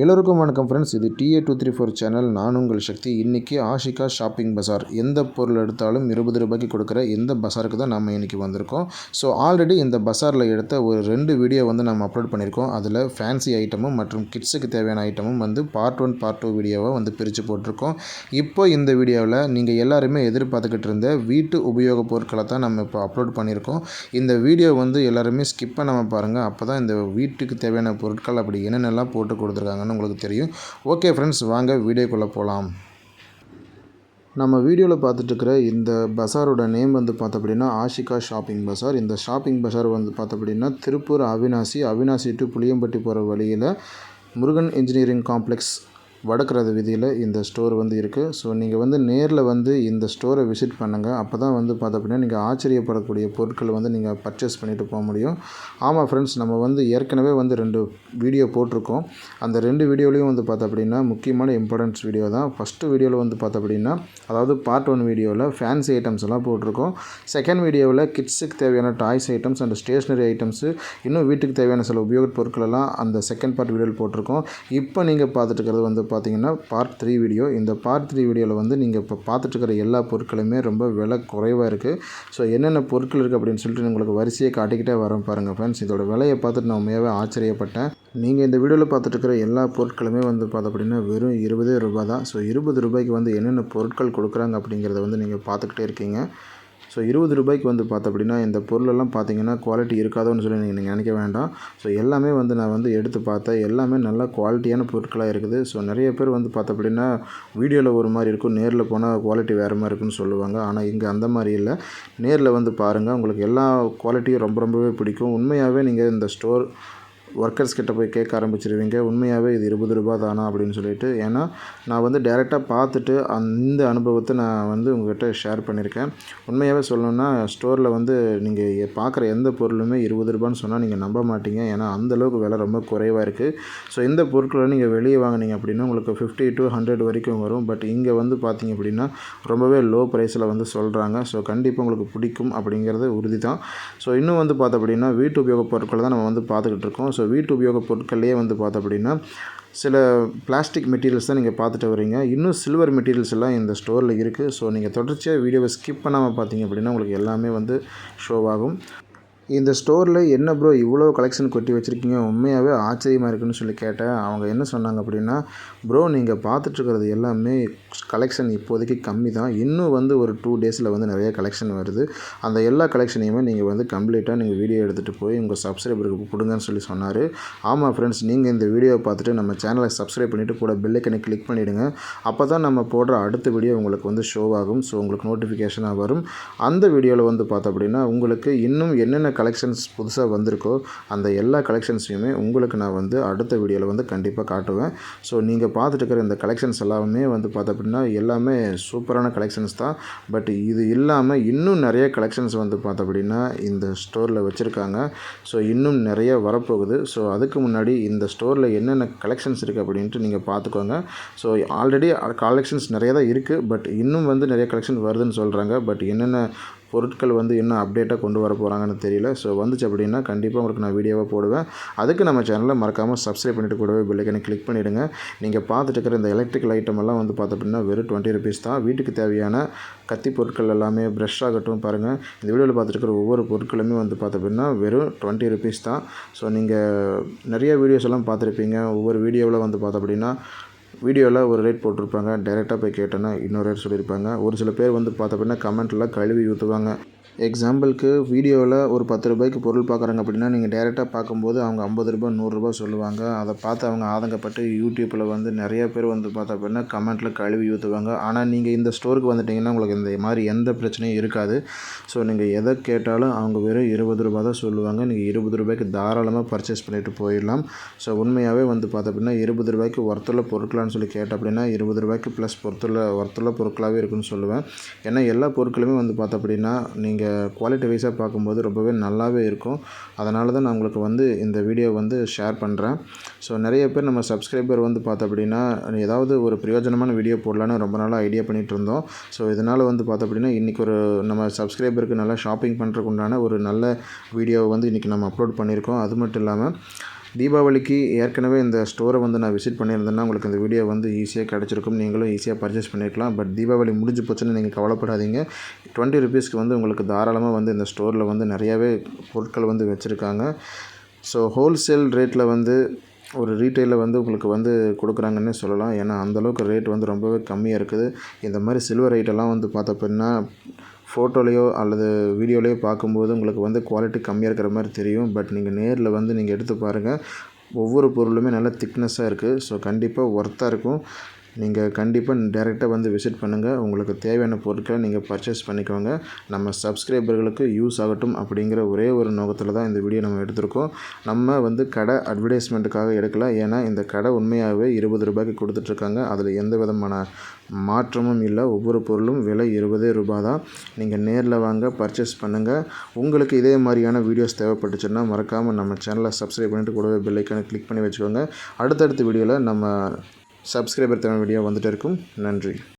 எல்லோருக்கும் வணக்கம் ஃப்ரெண்ட்ஸ் இது TA two three four channel நான் உங்கள் சக்தி. இன்றைக்கி ஆஷிகா ஷாப்பிங் பசார் எந்த பொருள் எடுத்தாலும் இருபது ரூபாய்க்கு கொடுக்குற எந்த பஸாருக்கு தான் நம்ம இன்றைக்கி வந்திருக்கோம். ஸோ ஆல்ரெடி இந்த பஸாரில் எடுத்த ஒரு ரெண்டு வீடியோ வந்து நம்ம அப்லோட் பண்ணியிருக்கோம். அதில் ஃபேன்சி ஐட்டமும் மற்றும் கிட்ஸுக்கு தேவையான ஐட்டமும் வந்து பார்ட் ஒன் பார்ட் டூ வீடியோவை வந்து பிரித்து போட்டிருக்கோம். இப்போ இந்த வீடியோவில் நீங்கள் எல்லாருமே எதிர்பார்த்துக்கிட்டு இருந்த வீட்டு உபயோகப் பொருட்களை தான் நம்ம இப்போ அப்லோட் பண்ணியிருக்கோம். இந்த வீடியோ வந்து எல்லாருமே ஸ்கிப் பண்ணாமல் பாருங்கள் அப்போ தான் இந்த வீட்டுக்கு தேவையான பொருட்கள் அப்படி என்னென்னலாம் போட்டு கொடுத்துருக்காங்க. கொடுத்துருக்காங்கன்னு உங்களுக்கு தெரியும். ஓகே ஃப்ரெண்ட்ஸ் வாங்க வீடியோக்குள்ளே போகலாம் நம்ம வீடியோவில் பார்த்துட்ருக்கிற இந்த பஸாரோட நேம் வந்து பார்த்த அப்படின்னா ஆஷிகா ஷாப்பிங் பஸார் இந்த ஷாப்பிங் பஸார் வந்து பார்த்த அப்படின்னா திருப்பூர் அவினாசி அவினாசி டு புளியம்பட்டி போகிற வழியில் முருகன் இன்ஜினியரிங் காம்ப்ளெக்ஸ் வடக்கரது வீதியில் இந்த ஸ்டோர் வந்து இருக்குது ஸோ நீங்கள் வந்து நேரில் வந்து இந்த ஸ்டோரை விசிட் பண்ணுங்கள் அப்போ தான் வந்து பார்த்த அப்படின்னா நீங்கள் ஆச்சரியப்படக்கூடிய பொருட்களை வந்து நீங்கள் பர்ச்சேஸ் பண்ணிவிட்டு போக முடியும். ஆமாம் ஃப்ரெண்ட்ஸ் நம்ம வந்து ஏற்கனவே வந்து ரெண்டு வீடியோ போட்டிருக்கோம். அந்த ரெண்டு வீடியோலையும் வந்து பார்த்த அப்படின்னா முக்கியமான இம்பார்ட்டன்ஸ் வீடியோ தான். ஃபஸ்ட்டு வீடியோவில் வந்து பார்த்த அப்படின்னா அதாவது பார்ட் ஒன் வீடியோவில் ஃபேன்சி ஐட்டம்ஸ் எல்லாம் போட்டிருக்கோம். செகண்ட் வீடியோவில் கிட்ஸுக்கு தேவையான toys items and stationery items இன்னும் வீட்டுக்கு தேவையான சில உபயோக பொருட்கள் எல்லாம் அந்த செகண்ட் பார்ட் வீடியோவில் போட்டிருக்கோம். இப்போ நீங்கள் பார்த்துட்டு இருக்கிறது வந்து பார்த்தீங்கன்னா பார்ட் த்ரீ வீடியோ இந்த பார்ட் த்ரீ வீடியோவில் வந்து நீங்கள் இப்போ பார்த்துட்ருக்கிற எல்லா பொருட்களுமே ரொம்ப விலை குறைவாக இருக்குது ஸோ என்னென்ன பொருட்கள் இருக்குது அப்படின்னு சொல்லிட்டு உங்களுக்கு வரிசையை காட்டிக்கிட்டே வரேன் பாருங்கள் ஃப்ரெண்ட்ஸ் இதோட விலையை பார்த்துட்டு நான் உண்மையாகவே ஆச்சரியப்பட்டேன். நீங்கள் இந்த வீடியோவில் பார்த்துட்ருக்கிற எல்லா பொருட்களுமே வந்து பார்த்த அப்படின்னா வெறும் இருபதே ரூபாய் தான். ஸோ இருபது ரூபாய்க்கு வந்து என்னென்ன பொருட்கள் கொடுக்குறாங்க அப்படிங்கிறத வந்து நீங்கள் பார்த்துக்கிட்டே இருக்கீங்க. ஸோ இருபது ரூபாய்க்கு வந்து பார்த்த அப்படின்னா இந்த பொருளெல்லாம் பார்த்தீங்கன்னா குவாலிட்டி இருக்காதோன்னு சொல்லி நீங்கள் நினைக்க வேண்டாம். ஸோ எல்லாமே வந்து நான் வந்து எடுத்து பார்த்தேன். எல்லாமே நல்ல குவாலிட்டியான பொருட்களாக இருக்குது. ஸோ நிறைய பேர் வந்து பார்த்த அப்படின்னா வீடியோவில் ஒரு மாதிரி இருக்கும். நேரில் போனால் குவாலிட்டி வேறு மாதிரி இருக்குன்னு சொல்லுவாங்க. ஆனால் இங்கே அந்த மாதிரி இல்லை. நேரில் வந்து பாருங்கள் உங்களுக்கு எல்லா குவாலிட்டியும் ரொம்ப ரொம்பவே பிடிக்கும். உண்மையாகவே நீங்கள் இந்த ஸ்டோர் ஒர்க்கர்ஸ் கிட்ட போய் கேட்க ஆரம்பிச்சிருவீங்க. உண்மையாகவே இது இருபது ரூபா தானா அப்படின்னு சொல்லிட்டு. ஏன்னா நான் வந்து டைரெக்டாக பார்த்துட்டு அந்த அனுபவத்தை நான் வந்து உங்கள்கிட்ட ஷேர் பண்ணியிருக்கேன் உண்மையாகவே சொல்லணும்னா ஸ்டோரில் வந்து நீங்கள் பார்க்குற எந்த பொருளுமே இருபது ரூபான்னு சொன்னால் நீங்கள் நம்ப மாட்டீங்க. ஏன்னா அந்தளவுக்கு விலை ரொம்ப குறைவாக இருக்குது ஸோ இந்த பொருட்களை நீங்கள் வெளியே வாங்கினீங்க அப்படின்னா உங்களுக்கு ஃபிஃப்டி டு ஹண்ட்ரட் வரைக்கும் வரும். பட் இங்கே வந்து பார்த்தீங்க அப்படின்னா ரொம்பவே லோ ப்ரைஸில் வந்து சொல்கிறாங்க ஸோ கண்டிப்பாக உங்களுக்கு பிடிக்கும் அப்படிங்கிறது உறுதி தான் ஸோ இன்னும் வந்து பார்த்த அப்படின்னா வீட்டு உபயோகப் பொருட்களை தான் நம்ம வந்து பார்த்துக்கிட்டு இருக்கோம். ஸோ வீட்டு உபயோகப் பொருட்கள்லேயே வந்து பார்த்தோம் அப்படின்னா சில பிளாஸ்டிக் மெட்டீரியல்ஸ் தான் நீங்கள் பார்த்துட்டு வரீங்க இன்னும் சில்வர் மெட்டீரியல்ஸ் எல்லாம் இந்த ஸ்டோரில் இருக்குது ஸோ நீங்கள் தொடர்ச்சியாக வீடியோவை ஸ்கிப் பண்ணாமல் பார்த்தீங்க அப்படின்னா உங்களுக்கு எல்லாமே வந்து ஷோவாகும் இந்த ஸ்டோரில் என்ன ப்ரோ இவ்வளோ கலெக்ஷன் கொட்டி வச்சுருக்கீங்க? உண்மையாகவே ஆச்சரியமாக இருக்குன்னு சொல்லி கேட்டேன். அவங்க என்ன சொன்னாங்க அப்படின்னா ப்ரோ நீங்கள் பார்த்துட்ருக்கிறது எல்லாமே கலெக்ஷன் இப்போதைக்கு கம்மி தான். இன்னும் வந்து ஒரு டூ டேஸில் வந்து நிறைய கலெக்ஷன் வருது. அந்த எல்லா கலெக்ஷனையுமே நீங்கள் வந்து கம்ப்ளீட்டாக நீங்கள் வீடியோ எடுத்துகிட்டு போய் உங்கள் சப்ஸ்கிரைபருக்கு கொடுங்கன்னு சொல்லி சொன்னார். ஆமாம் ஃப்ரெண்ட்ஸ் நீங்கள் இந்த வீடியோவை பார்த்துட்டு நம்ம சேனலை சப்ஸ்கிரைப் பண்ணிவிட்டு கூட பெல்லைக்கனை கிளிக் பண்ணிவிடுங்க அப்போ தான் நம்ம போடுற அடுத்த வீடியோ உங்களுக்கு வந்து ஷோ ஆகும். ஸோ உங்களுக்கு நோட்டிஃபிகேஷனாக வரும். அந்த வீடியோவில் வந்து பார்த்தோம் அப்படின்னா உங்களுக்கு இன்னும் என்னென்ன கலெக்ஷன்ஸ் புதுசாக வந்திருக்கோ அந்த எல்லா கலெக்ஷன்ஸையுமே உங்களுக்கு நான் வந்து அடுத்த வீடியோவில் வந்து கண்டிப்பாக காட்டுவேன். ஸோ நீங்கள் பார்த்துட்டு இருக்கிற இந்த கலெக்ஷன்ஸ் எல்லாமே வந்து பார்த்த அப்படின்னா எல்லாமே சூப்பரான கலெக்ஷன்ஸ் தான். பட் இது இல்லாமல் இன்னும் நிறைய கலெக்ஷன்ஸ் வந்து பார்த்த அப்படின்னா இந்த ஸ்டோரில் வச்சுருக்காங்க. ஸோ இன்னும் நிறைய வரப்போகுது. ஸோ அதுக்கு முன்னாடி இந்த ஸ்டோரில் என்னென்ன கலெக்ஷன்ஸ் இருக்குது அப்படின்ட்டு நீங்கள் பார்த்துக்கோங்க. ஸோ ஆல்ரெடி கலெக்ஷன்ஸ் நிறைய தான் இருக்குது பட் இன்னும் வந்து நிறைய கலெக்ஷன் வருதுன்னு சொல்கிறாங்க பட் என்னென்ன பொருட்கள் வந்து இன்னும் அப்டேட்டாக கொண்டு வர போகிறாங்கன்னு தெரியல. ஸோ வந்துச்சு அப்படின்னா கண்டிப்பாக உங்களுக்கு நான் வீடியோவாக போடுவேன். அதுக்கு நம்ம சேனலை மறக்காமல் சப்ஸ்கிரைப் பண்ணிவிட்டு கூடவே பெல்லைக்கனை கிளிக் பண்ணிவிடுங்க நீங்கள் பார்த்துட்டு இருக்கிற இந்த எலக்ட்ரிக்கல் ஐட்டம் எல்லாம் வந்து பார்த்து அப்படின்னா வெறும் டுவெண்ட்டி ருபீஸ் தான். வீட்டுக்கு தேவையான கத்தி பொருட்கள் எல்லாமே ப்ரெஷ் ஆகட்டும் பாருங்கள் இந்த வீடியோவில் பார்த்துட்டு இருக்கிற ஒவ்வொரு பொருட்களுமே வந்து பார்த்து அப்படின்னா வெறும் டுவெண்ட்டி ருபீஸ் தான். ஸோ நீங்கள் நிறைய வீடியோஸ் எல்லாம் பார்த்துருப்பீங்க. ஒவ்வொரு வீடியோவில் வந்து பார்த்து அப்படின்னா வீடியோவில் ஒரு ரேட் போட்டிருப்பாங்க. டைரெக்டாக போய் கேட்டோன்னா இன்னொரு ரேட் சொல்லியிருப்பாங்க. ஒரு சில பேர் வந்து பார்த்த அப்படின்னா கமெண்ட்டில் கழுவி ஊற்றுவாங்க எக்ஸாம்பிளுக்கு வீடியோவில் ஒரு பத்து ரூபாய்க்கு பொருள் பார்க்குறாங்க அப்படின்னா நீங்கள் டேரெக்டாக பார்க்கும்போது அவங்க ஐம்பது ரூபாய் நூறுரூபா சொல்லுவாங்க. அதை பார்த்து அவங்க ஆதங்கப்பட்டு யூடியூப்பில் வந்து நிறையா பேர் வந்து பார்த்தா அப்படின்னா கமெண்ட்டில் கழுவி ஊற்றுவாங்க ஆனால் நீங்கள் இந்த ஸ்டோருக்கு வந்துட்டிங்கன்னா உங்களுக்கு இந்த மாதிரி எந்த பிரச்சனையும் இருக்காது. ஸோ நீங்கள் எதை கேட்டாலும் அவங்க வெறும் இருபது ரூபா தான் சொல்லுவாங்க. நீங்கள் இருபது ரூபாய்க்கு தாராளமாக பர்ச்சேஸ் பண்ணிட்டு போயிடலாம். ஸோ உண்மையாகவே வந்து பார்த்தோம் அப்படின்னா இருபது ரூபாய்க்கு ஒர்த்துள்ள பொருட்களான்னு சொல்லி கேட்ட அப்படின்னா இருபது ரூபாய்க்கு ப்ளஸ் பொருத்துள்ள ஒர்த்துள்ள பொருட்களாகவே இருக்குன்னு சொல்லுவேன். ஏன்னா எல்லா பொருட்களுமே வந்து பார்த்தோம் அப்படின்னா நீங்கள் நீங்கள் குவாலிட்டி வைஸாக பார்க்கும்போது ரொம்பவே நல்லாவே இருக்கும். அதனால தான் நான் உங்களுக்கு வந்து இந்த வீடியோ வந்து ஷேர் பண்ணுறேன் ஸோ நிறைய பேர் நம்ம சப்ஸ்கிரைபர் வந்து பார்த்த அப்படின்னா ஏதாவது ஒரு பிரயோஜனமான வீடியோ போடலான்னு ரொம்ப நாளாக ஐடியா பண்ணிகிட்டு இருந்தோம். ஸோ இதனால் வந்து பார்த்த அப்படின்னா இன்றைக்கி ஒரு நம்ம சப்ஸ்கிரைபருக்கு நல்லா ஷாப்பிங் பண்ணுறதுக்கு உண்டான ஒரு நல்ல வீடியோவை வந்து இன்றைக்கி நம்ம அப்லோட் பண்ணியிருக்கோம். அது மட்டும் இல்லாமல் தீபாவளிக்கு ஏற்கனவே இந்த ஸ்டோரை வந்து நான் விசிட் பண்ணியிருந்தேன்னா உங்களுக்கு இந்த வீடியோ வந்து ஈஸியாக கிடச்சிருக்கும். நீங்களும் ஈஸியாக பர்ச்சேஸ் பண்ணியிருக்கலாம். பட் தீபாவளி முடிஞ்சு போச்சுன்னு நீங்கள் கவலைப்படாதீங்க. டுவெண்ட்டி ருபீஸ்க்கு வந்து உங்களுக்கு தாராளமாக வந்து இந்த ஸ்டோரில் வந்து நிறையாவே பொருட்கள் வந்து வச்சுருக்காங்க. ஸோ ஹோல்சேல் ரேட்டில் வந்து ஒரு ரீட்டைலில் வந்து உங்களுக்கு வந்து கொடுக்குறாங்கன்னே சொல்லலாம். ஏன்னா அந்தளவுக்கு ரேட் வந்து ரொம்பவே கம்மியாக இருக்குது. இந்த மாதிரி சில்வர் ஐட்டெல்லாம் வந்து பார்த்தப்பின்னா ஃபோட்டோலேயோ அல்லது வீடியோலேயோ பார்க்கும்போது உங்களுக்கு வந்து குவாலிட்டி கம்மியாக இருக்கிற மாதிரி தெரியும். பட் நீங்கள் நேரில் வந்து நீங்கள் எடுத்து பாருங்கள் ஒவ்வொரு பொருளுமே நல்லா திக்னஸாக இருக்குது ஸோ கண்டிப்பாக ஒர்த்தாக இருக்கும். நீங்கள் கண்டிப்பாக டேரெக்டாக வந்து விசிட் பண்ணுங்கள் உங்களுக்கு தேவையான பொருட்களை நீங்கள் பர்ச்சேஸ் பண்ணிக்கோங்க. நம்ம சப்ஸ்கிரைபர்களுக்கு யூஸ் ஆகட்டும் அப்படிங்கிற ஒரே ஒரு நோக்கத்தில் தான் இந்த வீடியோ நம்ம எடுத்திருக்கோம். நம்ம வந்து கடை அட்வர்டைஸ்மெண்ட்டுக்காக எடுக்கல. ஏன்னா இந்த கடை உண்மையாகவே இருபது ரூபாய்க்கு கொடுத்துட்ருக்காங்க. அதில் எந்த விதமான மாற்றமும் இல்லை. ஒவ்வொரு பொருளும் விலை இருபதே ரூபாய் தான். நீங்கள் நேரில் வாங்க பர்ச்சேஸ் பண்ணுங்கள் உங்களுக்கு இதே மாதிரியான வீடியோஸ் தேவைப்பட்டுச்சுன்னா மறக்காமல் நம்ம சேனலை சப்ஸ்கிரைப் பண்ணிட்டு கூடவே பெல்லைக்கான கிளிக் பண்ணி வச்சுக்கோங்க. அடுத்தடுத்த வீடியோவில் நம்ம சப்ஸ்கிரைபர் தமிழ் வீடியோ வந்துட்டு இருக்கும். நன்றி.